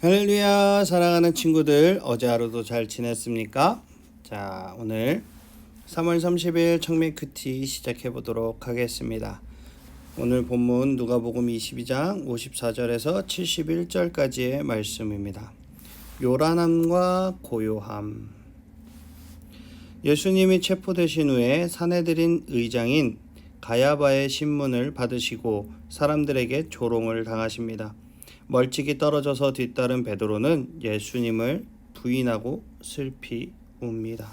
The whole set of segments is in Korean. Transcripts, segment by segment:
할렐루야 사랑하는 친구들 어제 하루도 잘 지냈습니까? 자 오늘 3월 30일 청매 큐티 시작해 보도록 하겠습니다. 오늘 본문 누가복음 22장 54절에서 71절까지의 말씀입니다. 요란함과 고요함 예수님이 체포되신 후에 사내들인 의장인 가야바의 신문을 받으시고 사람들에게 조롱을 당하십니다. 멀찍이 떨어져서 뒤따른 베드로는 예수님을 부인하고 슬피 웁니다.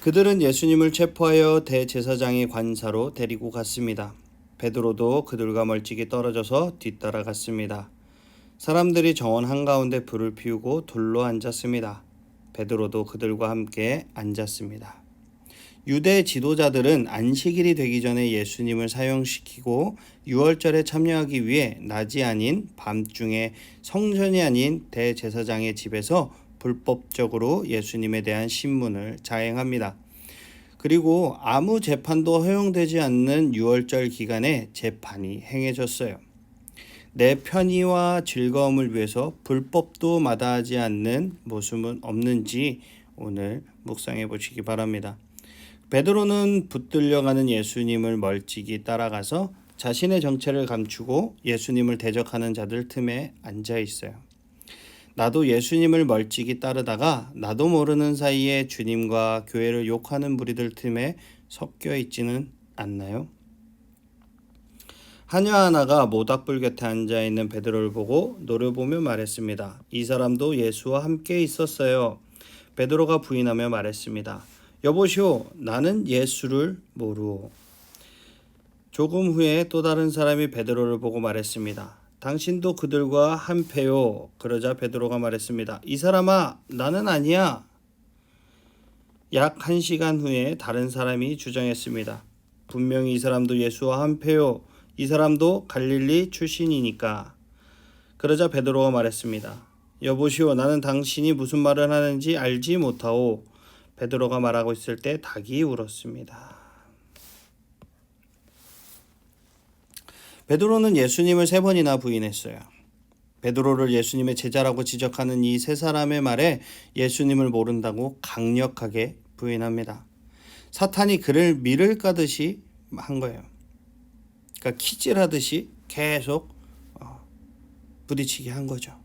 그들은 예수님을 체포하여 대제사장의 관사로 데리고 갔습니다. 베드로도 그들과 멀찍이 떨어져서 뒤따라 갔습니다. 사람들이 정원 한가운데 불을 피우고 둘러 앉았습니다. 베드로도 그들과 함께 앉았습니다. 유대 지도자들은 안식일이 되기 전에 예수님을 사형시키고 유월절에 참여하기 위해 낮이 아닌 밤중에 성전이 아닌 대제사장의 집에서 불법적으로 예수님에 대한 신문을 자행합니다. 그리고 아무 재판도 허용되지 않는 유월절 기간에 재판이 행해졌어요. 내 편의와 즐거움을 위해서 불법도 마다하지 않는 모습은 없는지 오늘 묵상해 보시기 바랍니다. 베드로는 붙들려가는 예수님을 멀찍이 따라가서 자신의 정체를 감추고 예수님을 대적하는 자들 틈에 앉아 있어요. 나도 예수님을 멀찍이 따르다가 나도 모르는 사이에 주님과 교회를 욕하는 무리들 틈에 섞여 있지는 않나요? 하녀 하나가 모닥불 곁에 앉아 있는 베드로를 보고 노려보며 말했습니다. 이 사람도 예수와 함께 있었어요. 베드로가 부인하며 말했습니다. 여보시오, 나는 예수를 모르오. 조금 후에 또 다른 사람이 베드로를 보고 말했습니다. 당신도 그들과 한패요. 그러자 베드로가 말했습니다. 이 사람아, 나는 아니야. 약한 시간 후에 다른 사람이 주장했습니다. 분명히 이 사람도 예수와 한패요. 이 사람도 갈릴리 출신이니까. 그러자 베드로가 말했습니다. 여보시오, 나는 당신이 무슨 말을 하는지 알지 못하오. 베드로가 말하고 있을 때 닭이 울었습니다. 베드로는 예수님을 세 번이나 부인했어요. 베드로를 예수님의 제자라고 지적하는 이 세 사람의 말에 예수님을 모른다고 강력하게 부인합니다. 사탄이 그를 밀을 까듯이 한 거예요. 그러니까 키질하듯이 계속 어, 부딪히게 한 거죠.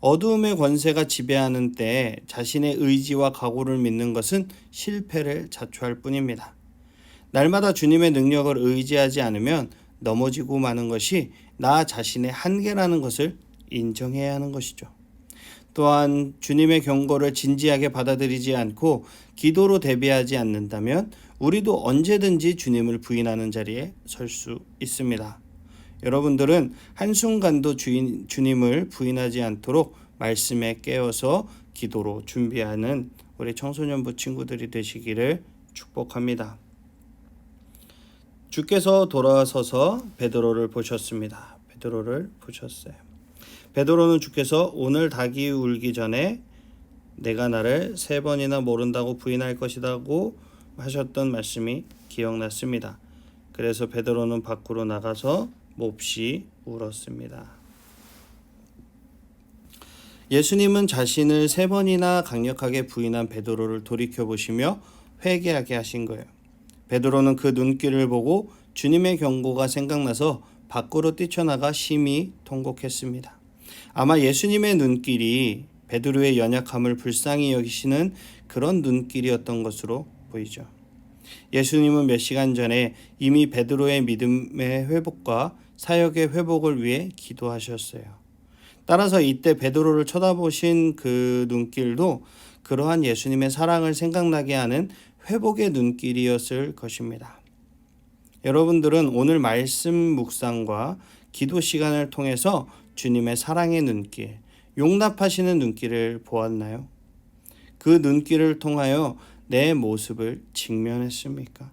어두움의 권세가 지배하는 때 자신의 의지와 각오를 믿는 것은 실패를 자초할 뿐입니다. 날마다 주님의 능력을 의지하지 않으면 넘어지고 마는 것이 나 자신의 한계라는 것을 인정해야 하는 것이죠. 또한 주님의 경고를 진지하게 받아들이지 않고 기도로 대비하지 않는다면 우리도 언제든지 주님을 부인하는 자리에 설 수 있습니다. 여러분들은 한순간도 주인, 주님을 부인하지 않도록 말씀에 깨어서 기도로 준비하는 우리 청소년부 친구들이 되시기를 축복합니다. 주께서 돌아서서 베드로를 보셨습니다. 베드로를 보셨어요. 베드로는 주께서 오늘 닭이 울기 전에 내가 나를 세 번이나 모른다고 부인할 것이라고 하셨던 말씀이 기억났습니다. 그래서 베드로는 밖으로 나가서 몹시 울었습니다. 예수님은 자신을 세 번이나 강력하게 부인한 베드로를 돌이켜 보시며 회개하게 하신 거예요. 베드로는 그 눈길을 보고 주님의 경고가 생각나서 밖으로 뛰쳐나가 심히 통곡했습니다. 아마 예수님의 눈길이 베드로의 연약함을 불쌍히 여기시는 그런 눈길이었던 것으로 보이죠. 예수님은 몇 시간 전에 이미 베드로의 믿음의 회복과 사역의 회복을 위해 기도하셨어요. 따라서 이때 베드로를 쳐다보신 그 눈길도 그러한 예수님의 사랑을 생각나게 하는 회복의 눈길이었을 것입니다. 여러분들은 오늘 말씀 묵상과 기도 시간을 통해서 주님의 사랑의 눈길, 용납하시는 눈길을 보았나요? 그 눈길을 통하여 내 모습을 직면했습니까?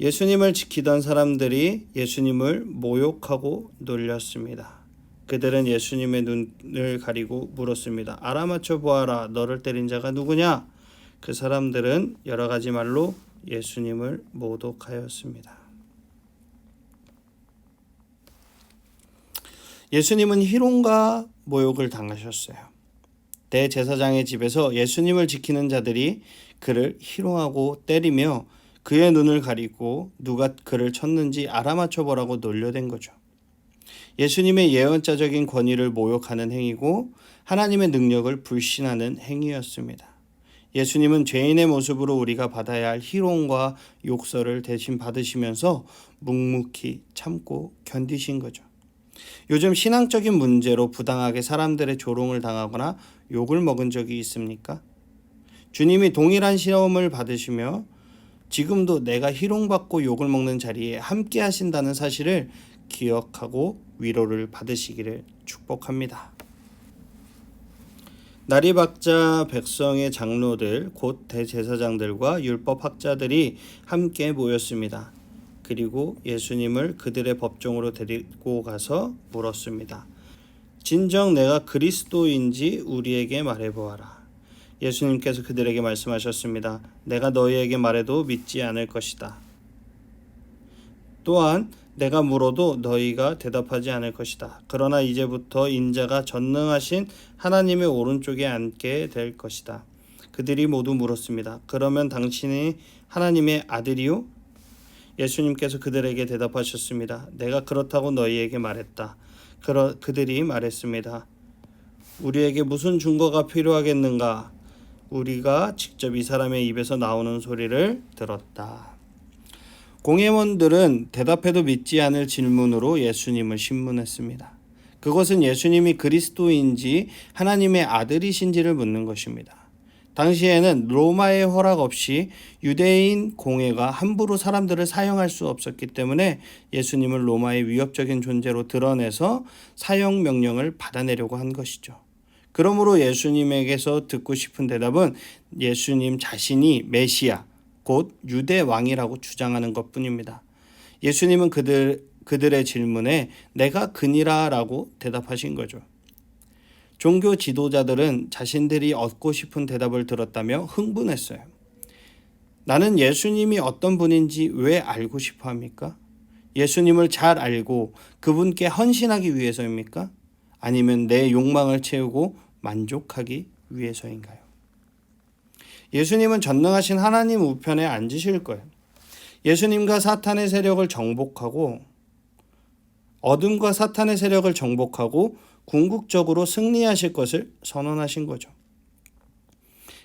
예수님을 지키던 사람들이 예수님을 모욕하고 놀렸습니다. 그들은 예수님의 눈을 가리고 물었습니다. 알아맞혀 보아라. 너를 때린 자가 누구냐? 그 사람들은 여러 가지 말로 예수님을 모독하였습니다. 예수님은 희롱과 모욕을 당하셨어요. 대제사장의 집에서 예수님을 지키는 자들이 그를 희롱하고 때리며 그의 눈을 가리고 누가 그를 쳤는지 알아맞혀 보라고 놀려댄 거죠. 예수님의 예언자적인 권위를 모욕하는 행위고 하나님의 능력을 불신하는 행위였습니다. 예수님은 죄인의 모습으로 우리가 받아야 할 희롱과 욕설을 대신 받으시면서 묵묵히 참고 견디신 거죠. 요즘 신앙적인 문제로 부당하게 사람들의 조롱을 당하거나 욕을 먹은 적이 있습니까? 주님이 동일한 시험을 받으시며 지금도 내가 희롱받고 욕을 먹는 자리에 함께 하신다는 사실을 기억하고 위로를 받으시기를 축복합니다. 나리 박자 백성의 장로들 곧 대제사장들과 율법 학자들이 함께 모였습니다. 그리고 예수님을 그들의 법정으로 데리고 가서 물었습니다. 진정 내가 그리스도인지 우리에게 말해 보아라. 예수님께서 그들에게 말씀하셨습니다. 내가 너희에게 말해도 믿지 않을 것이다. 또한 내가 물어도 너희가 대답하지 않을 것이다. 그러나 이제부터 인자가 전능하신 하나님의 오른쪽에 앉게 될 것이다. 그들이 모두 물었습니다. 그러면 당신이 하나님의 아들이요? 예수님께서 그들에게 대답하셨습니다. 내가 그렇다고 너희에게 말했다. 그러, 그들이 말했습니다. 우리에게 무슨 증거가 필요하겠는가? 우리가 직접 이 사람의 입에서 나오는 소리를 들었다. 공회원들은 대답해도 믿지 않을 질문으로 예수님을 신문했습니다. 그것은 예수님이 그리스도인지 하나님의 아들이신지를 묻는 것입니다. 당시에는 로마의 허락 없이 유대인 공회가 함부로 사람들을 사형할 수 없었기 때문에 예수님을 로마의 위협적인 존재로 드러내서 사형 명령을 받아내려고 한 것이죠. 그러므로 예수님에게서 듣고 싶은 대답은 예수님 자신이 메시아, 곧 유대 왕이라고 주장하는 것 뿐입니다. 예수님은 그들 그들의 질문에 내가 그니라라고 대답하신 거죠. 종교 지도자들은 자신들이 얻고 싶은 대답을 들었다며 흥분했어요. 나는 예수님이 어떤 분인지 왜 알고 싶어 합니까? 예수님을 잘 알고 그분께 헌신하기 위해서입니까? 아니면 내 욕망을 채우고 만족하기 위해서인가요? 예수님은 전능하신 하나님 우편에 앉으실 거예요. 예수님과 사탄의 세력을 정복하고 어둠과 사탄의 세력을 정복하고 궁극적으로 승리하실 것을 선언하신 거죠.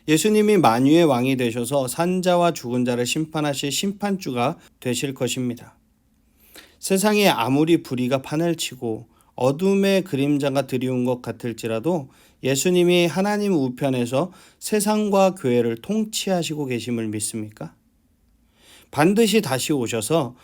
예수님이 만유의 왕이 되셔서 산자와 죽은 자를 심판하실 심판주가 되실 것입니다. 세상에 아무리 불의가 판을 치고 어둠의 그림자가 드리운 것 같을지라도 예수님이 하나님 우편에서 세상과 교회를 통치하시고 계심을 믿습니까? 반드시 다시 오셔서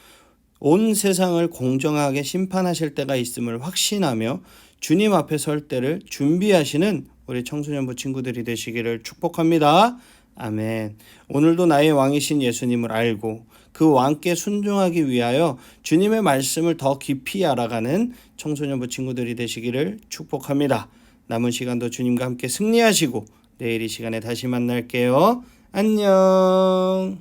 온 세상을 공정하게 심판하실 때가 있음을 확신하며 주님 앞에 설 때를 준비하시는 우리 청소년부 친구들이 되시기를 축복합니다. 아멘. 오늘도 나의 왕이신 예수님을 알고 그 왕께 순종하기 위하여 주님의 말씀을 더 깊이 알아가는 청소년부 친구들이 되시기를 축복합니다. 남은 시간도 주님과 함께 승리하시고 내일 이 시간에 다시 만날게요. 안녕.